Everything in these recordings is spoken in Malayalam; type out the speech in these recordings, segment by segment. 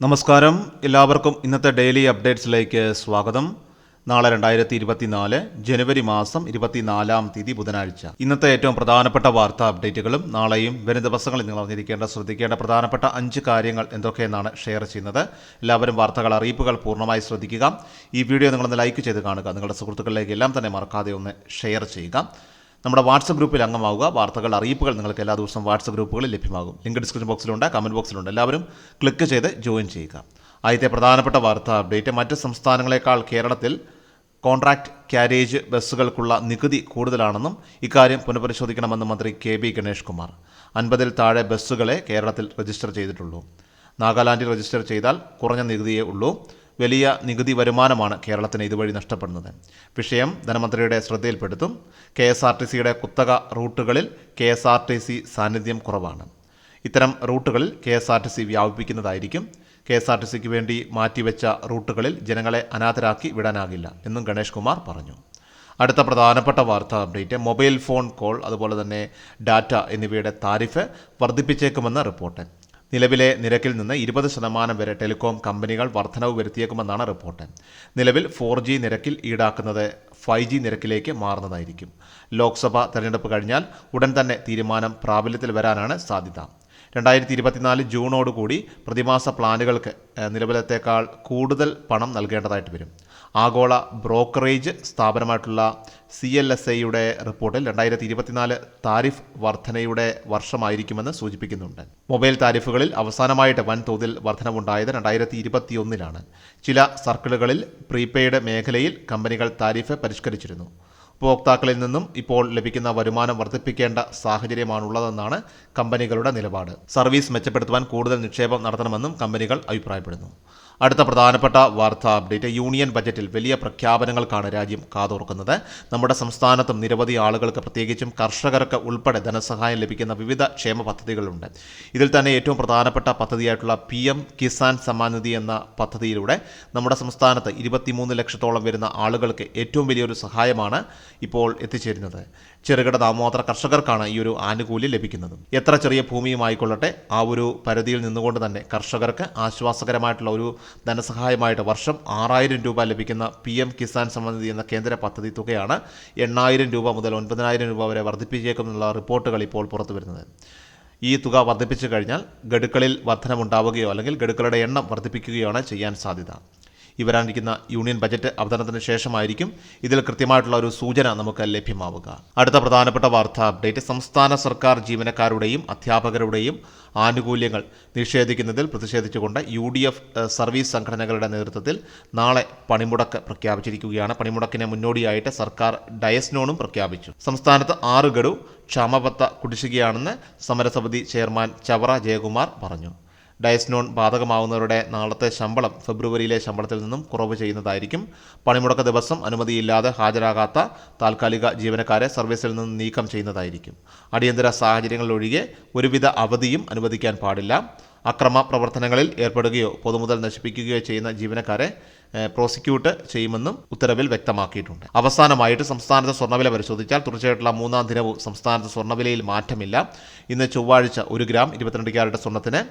നമസ്കാരം. എല്ലാവർക്കും ഇന്നത്തെ ഡെയിലി അപ്ഡേറ്റ്സിലേക്ക് സ്വാഗതം. നാളെ രണ്ടായിരത്തി ഇരുപത്തിനാല് ജനുവരി മാസം ഇരുപത്തിനാലാം തീയതി ബുധനാഴ്ച. ഇന്നത്തെ ഏറ്റവും പ്രധാനപ്പെട്ട വാർത്താ അപ്ഡേറ്റുകളും നാളെയും വരും ദിവസങ്ങളിൽ നിങ്ങൾ അറിഞ്ഞിരിക്കേണ്ട ശ്രദ്ധിക്കേണ്ട പ്രധാനപ്പെട്ട അഞ്ച് കാര്യങ്ങൾ എന്തൊക്കെയെന്നാണ് ഷെയർ ചെയ്യുന്നത്. എല്ലാവരും വാർത്തകൾ അറിയിപ്പുകൾ പൂർണമായി ശ്രദ്ധിക്കുക. ഈ വീഡിയോ നിങ്ങളൊന്ന് ലൈക്ക് ചെയ്ത് കാണുക. നിങ്ങളുടെ സുഹൃത്തുക്കളിലേക്ക് എല്ലാം തന്നെ മറക്കാതെ ഒന്ന് ഷെയർ ചെയ്യുക. നമ്മുടെ വാട്സപ്പ് ഗ്രൂപ്പിൽ അംഗമാവുക. വാർത്തകൾ അറിയിപ്പുകൾ നിങ്ങൾക്ക് എല്ലാ ദിവസവും വാട്സപ്പ് ഗ്രൂപ്പുകളിൽ ലഭ്യമാകും. ലിങ്ക് ഡിസ്ക്രിപ്ഷൻ ബോക്സിലുണ്ട് കമന്റ് ബോക്സിലുണ്ട്. എല്ലാവരും ക്ലിക്ക് ചെയ്ത് ജോയിൻ ചെയ്യുക. ആദ്യത്തെ പ്രധാനപ്പെട്ട വാർത്താ അപ്ഡേറ്റ് മറ്റ് സംസ്ഥാനങ്ങളെക്കാൾ കേരളത്തിൽ കോൺട്രാക്ട് ക്യാരേജ് ബസ്സുകൾക്കുള്ള നികുതി കൂടുതലാണെന്നും ഇക്കാര്യം പുനഃപരിശോധിക്കണമെന്ന് മന്ത്രി കെ ബി ഗണേഷ് കുമാർ. അൻപതിൽ താഴെ ബസ്സുകളെ കേരളത്തിൽ രജിസ്റ്റർ ചെയ്തിട്ടുള്ളൂ. നാഗാലാൻഡിൽ രജിസ്റ്റർ ചെയ്താൽ കുറഞ്ഞ നികുതിയേ ഉള്ളൂ. വലിയ നികുതി വരുമാനമാണ് കേരളത്തിന് ഇതുവഴി നഷ്ടപ്പെടുന്നത്. വിഷയം ധനമന്ത്രിയുടെ ശ്രദ്ധയിൽപ്പെടുത്തും. കെ എസ് ആർ ടി സിയുടെ കുത്തക റൂട്ടുകളിൽ K S R T C സാന്നിധ്യം കുറവാണ്. ഇത്തരം റൂട്ടുകളിൽ K S R T C വ്യാപിപ്പിക്കുന്നതായിരിക്കും. K S R T സിക്ക് വേണ്ടി മാറ്റിവെച്ച റൂട്ടുകളിൽ ജനങ്ങളെ അനാഥരാക്കി വിടാനാകില്ല എന്നും ഗണേഷ് കുമാർ പറഞ്ഞു. അടുത്ത പ്രധാനപ്പെട്ട വാർത്താ അപ്ഡേറ്റ് മൊബൈൽ ഫോൺ കോൾ അതുപോലെ തന്നെ ഡാറ്റ എന്നിവയുടെ താരിഫ് വർദ്ധിപ്പിച്ചേക്കുമെന്ന് റിപ്പോർട്ട്. നിലവിലെ നിരക്കിൽ നിന്ന് ഇരുപത് ശതമാനം വരെ ടെലികോം കമ്പനികൾ വർധനവ് വരുത്തിയേക്കുമെന്നാണ് റിപ്പോർട്ട്. നിലവിൽ ഫോർ ജി നിരക്കിൽ ഈടാക്കുന്നത് ഫൈവ് ജി നിരക്കിലേക്ക് മാറുന്നതായിരിക്കും. ലോക്സഭ തെരഞ്ഞെടുപ്പ് കഴിഞ്ഞാൽ ഉടൻ തന്നെ തീരുമാനം പ്രാബല്യത്തിൽ വരാനാണ് സാധ്യത. രണ്ടായിരത്തി ഇരുപത്തിനാല് ജൂണോടുകൂടി പ്രതിമാസ പ്ലാനുകൾക്ക് നിലവിലത്തേക്കാൾ കൂടുതൽ പണം നൽകേണ്ടതായിട്ട് വരും. ആഗോള ബ്രോക്കറേജ് സ്ഥാപനമായിട്ടുള്ള സി എൽ എസ് ഐയുടെ റിപ്പോർട്ടിൽ രണ്ടായിരത്തി ഇരുപത്തിനാല് താരിഫ് വർധനയുടെ വർഷമായിരിക്കുമെന്ന് സൂചിപ്പിക്കുന്നുണ്ട്. മൊബൈൽ താരിഫുകളിൽ അവസാനമായിട്ട് വൻതോതിൽ വർധനവുണ്ടായത് രണ്ടായിരത്തി ഇരുപത്തിയൊന്നിലാണ് ചില സർക്കിളുകളിൽ പ്രീപെയ്ഡ് മേഖലയിൽ കമ്പനികൾ താരിഫ് പരിഷ്കരിച്ചിരുന്നു. ഉപഭോക്താക്കളിൽ നിന്നും ഇപ്പോൾ ലഭിക്കുന്ന വരുമാനം വർദ്ധിപ്പിക്കേണ്ട സാഹചര്യമാണുള്ളതെന്നാണ് കമ്പനികളുടെ നിലപാട്. സർവീസ് മെച്ചപ്പെടുത്തുവാൻ കൂടുതൽ നിക്ഷേപം നടത്തണമെന്നും കമ്പനികൾ അഭിപ്രായപ്പെടുന്നു. അടുത്ത പ്രധാനപ്പെട്ട വാർത്താ അപ്ഡേറ്റ് യൂണിയൻ ബജറ്റിൽ വലിയ പ്രഖ്യാപനങ്ങൾക്കാണ് രാജ്യം കാതോർക്കുന്നത്. നമ്മുടെ സംസ്ഥാനത്തും നിരവധി ആളുകൾക്ക് പ്രത്യേകിച്ചും കർഷകർക്ക് ഉൾപ്പെടെ ധനസഹായം ലഭിക്കുന്ന വിവിധ ക്ഷേമ പദ്ധതികളുണ്ട്. ഇതിൽ തന്നെ ഏറ്റവും പ്രധാനപ്പെട്ട പദ്ധതിയായിട്ടുള്ള പി എം കിസാൻ സമ്മാൻ നിധി എന്ന പദ്ധതിയിലൂടെ നമ്മുടെ സംസ്ഥാനത്ത് ഇരുപത്തിമൂന്ന് ലക്ഷത്തോളം വരുന്ന ആളുകൾക്ക് ഏറ്റവും വലിയൊരു സഹായമാണ് ഇപ്പോൾ എത്തിച്ചേരുന്നത്. ചെറുകിട ദാമോദര കർഷകർക്കാണ് ഈ ഒരു ആനുകൂല്യം ലഭിക്കുന്നത്. എത്ര ചെറിയ ഭൂമിയുമായിക്കൊള്ളട്ടെ ആ ഒരു പരിധിയിൽ നിന്നുകൊണ്ട് തന്നെ കർഷകർക്ക് ആശ്വാസകരമായിട്ടുള്ള ഒരു ധനസഹായമായിട്ട് വർഷം ആറായിരം രൂപ ലഭിക്കുന്ന പി എം കിസാൻ സമ്മതി എന്ന കേന്ദ്ര പദ്ധതി തുകയാണ് എണ്ണായിരം രൂപ മുതൽ ഒൻപതിനായിരം രൂപ വരെ വർദ്ധിപ്പിച്ചേക്കുമെന്നുള്ള റിപ്പോർട്ടുകൾ ഇപ്പോൾ പുറത്തു വരുന്നത്. ഈ തുക വർദ്ധിപ്പിച്ചു കഴിഞ്ഞാൽ ഗഡുക്കളിൽ വർധനമുണ്ടാവുകയോ അല്ലെങ്കിൽ ഗഡുക്കളുടെ എണ്ണം വർദ്ധിപ്പിക്കുകയാണ് ചെയ്യാൻ സാധ്യത. വരാനിരിക്കുന്ന യൂണിയൻ ബജറ്റ് അവതരണത്തിന് ശേഷമായിരിക്കും ഇതിൽ കൃത്യമായിട്ടുള്ള ഒരു സൂചന നമുക്ക് ലഭ്യമാവുക. അടുത്ത പ്രധാനപ്പെട്ട വാർത്താ അപ്ഡേറ്റ് സംസ്ഥാന സർക്കാർ ജീവനക്കാരുടെയും അധ്യാപകരുടെയും ആനുകൂല്യങ്ങൾ നിഷേധിക്കുന്നതിൽ പ്രതിഷേധിച്ചുകൊണ്ട് യു ഡി എഫ് സർവീസ് സംഘടനകളുടെ നേതൃത്വത്തിൽ നാളെ പണിമുടക്ക് പ്രഖ്യാപിച്ചിരിക്കുകയാണ്. പണിമുടക്കിന് മുന്നോടിയായിട്ട് സർക്കാർ ഡയസ്നോണും പ്രഖ്യാപിച്ചു. സംസ്ഥാനത്ത് ആറ് ഗഡു ക്ഷാമബത്ത കുടിശ്ശികയാണെന്ന് സമരസമിതി ചെയർമാൻ ചവറ ജയകുമാർ പറഞ്ഞു. ഡയസ്നോൺ ബാധകമാവുന്നവരുടെ നാളത്തെ ശമ്പളം ഫെബ്രുവരിയിലെ ശമ്പളത്തിൽ നിന്നും കുറവ് ചെയ്യുന്നതായിരിക്കും. പണിമുടക്ക ദിവസം അനുമതിയില്ലാതെ ഹാജരാകാത്ത താൽക്കാലിക ജീവനക്കാരെ സർവീസിൽ നിന്ന് നീക്കം ചെയ്യുന്നതായിരിക്കും. അടിയന്തര സാഹചര്യങ്ങളിലൊഴികെ ഒരുവിധ അവധിയും അനുവദിക്കാൻ പാടില്ല. അക്രമ പ്രവർത്തനങ്ങളിൽ ഏർപ്പെടുകയോ പൊതുമുതൽ നശിപ്പിക്കുകയോ ചെയ്യുന്ന ജീവനക്കാരെ പ്രോസിക്യൂട്ട് ചെയ്യുമെന്നും ഉത്തരവിൽ വ്യക്തമാക്കിയിട്ടുണ്ട്. അവസാനമായിട്ട് സംസ്ഥാനത്തെ സ്വർണവില പരിശോധിച്ചാൽ തുടർച്ചയായിട്ടുള്ള മൂന്നാം ദിനവും സംസ്ഥാനത്ത് സ്വർണവിലയിൽ മാറ്റമില്ല. ഇന്ന് ചൊവ്വാഴ്ച ഒരു ഗ്രാം ഇരുപത്തിരണ്ട് ക്യാരറ്റ് സ്വർണത്തിന്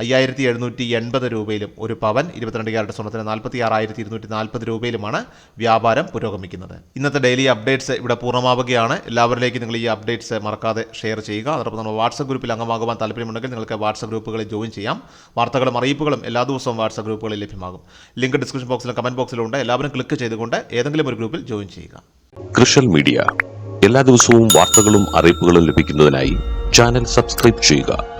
അയ്യായിരത്തി എഴുന്നൂറ്റി എൺപത് രൂപയിലും ഒരു പവൻ ഇരുപത്തിരണ്ട് ക്യാരറ്റ് സ്വർണത്തിന് നാൽപ്പത്തി ആറായിരത്തി ഇരുന്നൂറ്റി നാൽപ്പത് രൂപയിലുമാണ് വ്യാപാരം പുരോഗമിക്കുന്നത്. ഇന്നത്തെ ഡെയിലി അപ്ഡേറ്റ്സ് ഇവിടെ പൂർണമാവുകയാണ്. എല്ലാവരിലേക്കും നിങ്ങൾ ഈ അപ്ഡേറ്റ്സ് മറക്കാതെ ഷെയർ ചെയ്യുക. അതോടൊപ്പം നമ്മൾ വാട്സപ്പ് ഗ്രൂപ്പിൽ അംഗമാകുവാൻ താല്പര്യമുണ്ടെങ്കിൽ നിങ്ങൾക്ക് വാട്സപ്പ് ഗ്രൂപ്പുകളിൽ ജോയിൻ ചെയ്യാം. വാർത്തകളും അറിയിപ്പുകളും എല്ലാ ദിവസവും വാട്സപ്പ് ഗ്രൂപ്പുകളിൽ ലഭ്യമാകും. ലിങ്ക് ഡിസ്ക്രിപ്ഷൻ ബോക്സിലും കമന്റ് ബോക്സിലും ഉണ്ട്. എല്ലാവരും ക്ലിക്ക് ചെയ്തുകൊണ്ട് ഏതെങ്കിലും ഒരു ഗ്രൂപ്പിൽ ജോയിൻ ചെയ്യുക. കൃഷൽ മീഡിയ എല്ലാ ദിവസവും വാർത്തകളും അറിയിപ്പുകളും ലഭിക്കുന്നതിനായി ചാനൽ സബ്സ്ക്രൈബ് ചെയ്യുക.